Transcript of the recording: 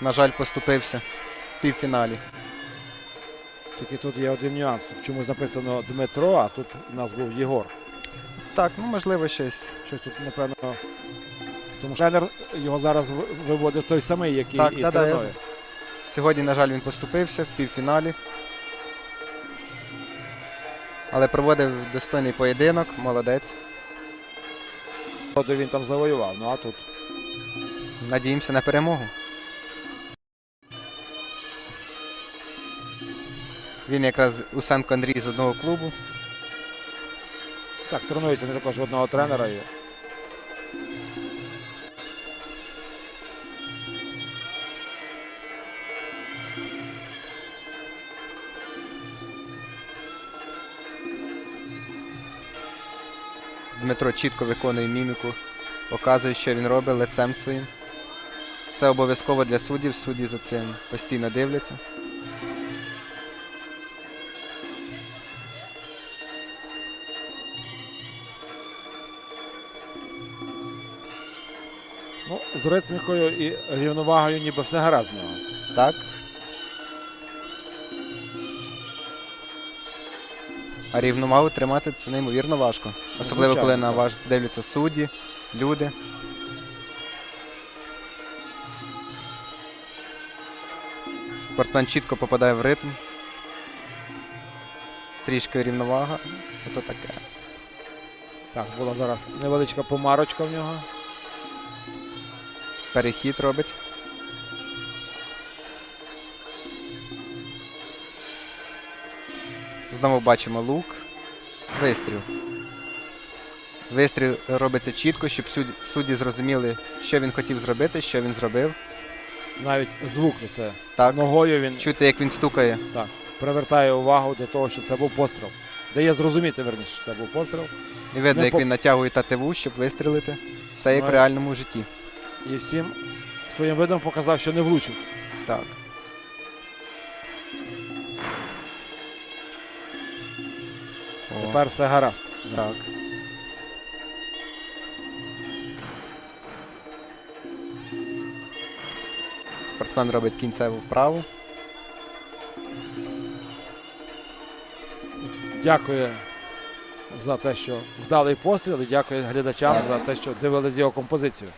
на жаль, поступився в півфіналі. Тільки тут є один нюанс. Тут чомусь написано Дмитро, а тут у нас був Єгор. Так, ну можливо, щось. Щось тут, напевно. Тому що тренер його зараз в- виводить той самий, який Так, і да-да, я. Сьогодні, на жаль, він поступився в півфіналі. Але проводив достойний поєдинок, молодець. Він там завоював, ну а тут Надіємося на перемогу. Він якраз Усенко Андрій з одного клубу. так тренується не також одного тренера. Дмитро чітко виконує міміку, показує, що він робить лицем своїм. Це обов'язково для суддів, судді за цим постійно дивляться. Ну, з ритмікою і рівновагою ніби все гаразд в нього. Так. А рівновагу тримати це неймовірно важко. Особливо, звичайно, коли на так. вас дивляться судді, люди. Спортсмен чітко попадає в ритм. Трішки рівновага. Ото таке. Так, була зараз невеличка помарочка в нього. Перехід робить. Знову бачимо лук. Вистріл. Вистріл робиться чітко, щоб судді, зрозуміли, що він хотів зробити, що він зробив. Навіть звук це Так, ногою він чути, як він стукає. так, привертає увагу до того, що це був постріл. Дає зрозуміти, верніше, що це був постріл. І видно, Не як по- він натягує тативу, щоб вистрілити. Все як в реальному житті. І всім своїм видом показав, що не влучив. Так. О, Тепер все гаразд. Так. Спортсмен робить кінцеву вправу. Дякую за те, що вдалий постріл, і дякую глядачам за те, що дивились його композицію.